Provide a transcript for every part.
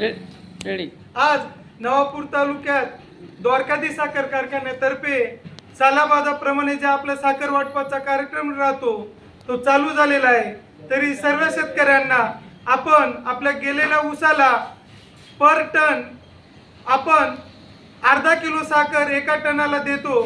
Ready आज नवापूर तालुक्यात द्वारकाधी साखर कारखान्यातर्फे सालाबादाप्रमाणे जे आपला साखर वाटपाचा कार्यक्रम राहतो तो चालू झालेला आहे. तरी सर्व शेतकऱ्यांना आपण आपल्या गेलेल्या ऊसाला पर टन आपण अर्धा किलो साखर एका टनाला देतो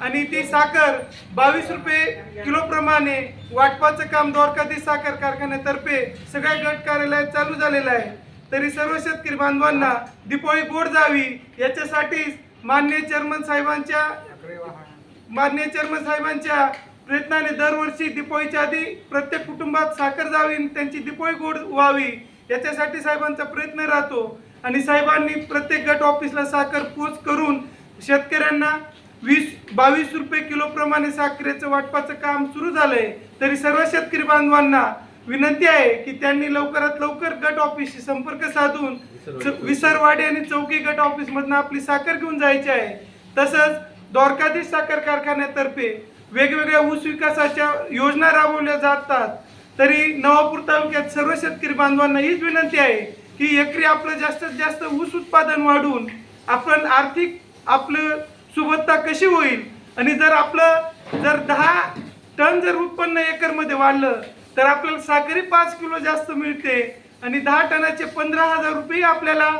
आणि ती साखर बावीस रुपये किलोप्रमाणे वाटपाचं काम द्वारकाधी साखर कारखान्यातर्फे सगळ्या गट कार्यालयात चालू झालेलं आहे. तरी सर्व शेतकरी बांधवांना दिपोळी गोड जावी. याच्यासाठीच मान्य चेअरमन साहेबांच्या मान्य चेअरमन साहेबांच्या प्रयत्नाने दरवर्षी दिपोळीच्या आधी प्रत्येक कुटुंबात साखर जावी त्यांची दिपोळी गोड व्हावी. याच्यासाठी साहेबांचा प्रयत्न राहतो. आणि साहेबांनी प्रत्येक गट ऑफिसला साखर पोच करून शेतकऱ्यांना वीस बावीस रुपये किलोप्रमाणे साखरेचं वाटपाचं काम सुरू झालंय. तरी सर्व शेतकरी बांधवांना विनंती आहे की त्यांनी लवकरात लवकर गट ऑफिसशी संपर्क साधून विसरवाडी आणि चौकी गट ऑफिस मधून आपली साखर घेऊन जायची आहे. तसंच द्वारकाधीश साखर कारखान्यातर्फे वेगवेगळ्या ऊस विकासाच्या योजना राबवल्या जातात. तरी नवापूर तालुक्यात सर्व शेतकरी बांधवांना हीच विनंती आहे की एकरी आपलं जास्तीत जास्त ऊस उत्पादन वाढून आपण आर्थिक आपलं सुबत्ता कशी होईल? आणि जर आपलं जर दहा टन जर उत्पन्न एकरमध्ये वाढलं तर आपल्याला साखरी पाच किलो जास्त मिळते आणि दहा टनाचे पंधरा हजार रुपये आपल्याला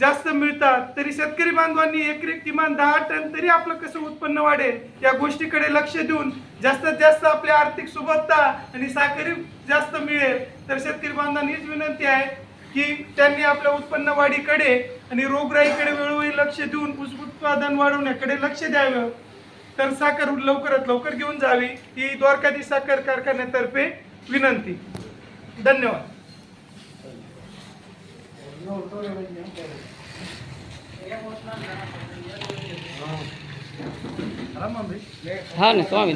जास्त मिळतात. तरी शेतकरी बांधवांनी एकरी किमान दहा टन तरी आपलं कसं उत्पन्न वाढेल या गोष्टीकडे लक्ष देऊन जास्तीत जास्त आपली आर्थिक सुबत्ता आणि साखरी जास्त मिळेल. तर शेतकरी बांधवांनी हीच विनंती आहे की त्यांनी आपल्या उत्पन्न वाढीकडे आणि रोगराईकडे वेळोवेळी लक्ष देऊन ऊस उत्पादन वाढवण्याकडे लक्ष द्यावं. तर साखर लवकरात लवकर घेऊन जावी. ही द्वारकाधी साखर कारखान्यातर्फे विनंती. धन्यवाद. हा ना स्वामी